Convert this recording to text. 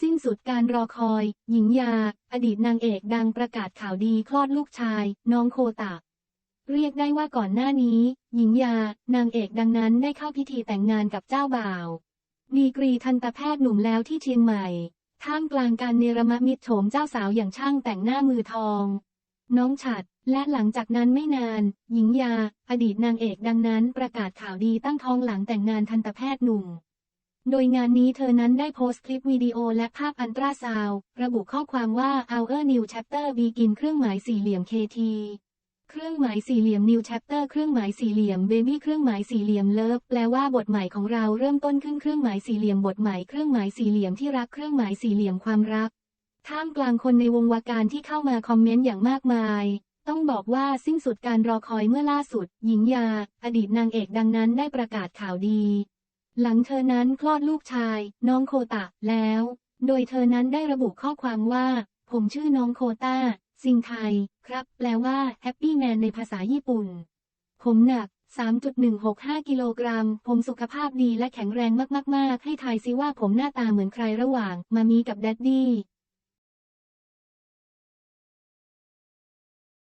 สิ้นสุดการรอคอย หญิงยา อดีตนางเอกดังประกาศข่าวดีคลอดลูกชาย น้องโคตะ เรียกได้ว่าก่อนหน้านี้ หญิงยา นางเอกดังนั้นได้เข้าพิธีแต่งงานกับเจ้าบ่าว ดีกรีทันตแพทย์หนุ่มแล้วที่เชียงใหม่ ท่ามกลางการเนรมมิตรโฉมเจ้าสาวอย่างช่างแต่งหน้ามือทอง น้องฉัด และหลังจากนั้นไม่นาน หญิงยา อดีตนางเอกดังนั้นประกาศข่าวดีตั้งท้องหลังแต่งงานทันตแพทย์หนุ่ม โดยงานนี้เธอนั้นได้โพสต์คลิปวิดีโอและภาพอันตราซาวระบุข้อความว่า Our New Chapter Begin เครื่องหมายสี่เหลี่ยม KT เครื่องหมายสี่เหลี่ยม New Chapter เครื่องหมายสี่เหลี่ยม Baby เครื่องหมายสี่เหลี่ยม Love แปลว่าบทใหม่ของเราเริ่มต้นขึ้นเครื่องหมายสี่เหลี่ยมบทใหม่เครื่องหมายสี่เหลี่ยมที่รักเครื่องหมายสี่เหลี่ยมความรัก ท่ามกลางคนในวงวาการที่เข้ามาคอมเมนต์อย่างมากมายต้องบอกว่าสิ้นสุดการรอคอยเมื่อล่าสุด หญิงยา อดีตนางเอกดังนั้นได้ประกาศข่าวดี หลังเธอนั้นคลอดลูกชาย น้องโคตะแล้ว โดยเธอนั้นได้ระบุข้อความว่า ผมชื่อน้องโคตาซิงไทย ครับ แปลว่าแฮปปี้แมนในภาษาญี่ปุ่น ผมหนัก 3.165 กิโลกรัม ผมสุขภาพดีและแข็งแรงมากๆๆให้ทายซิว่าผมหน้าตาเหมือนใครระหว่าง มามีกับแดดดี้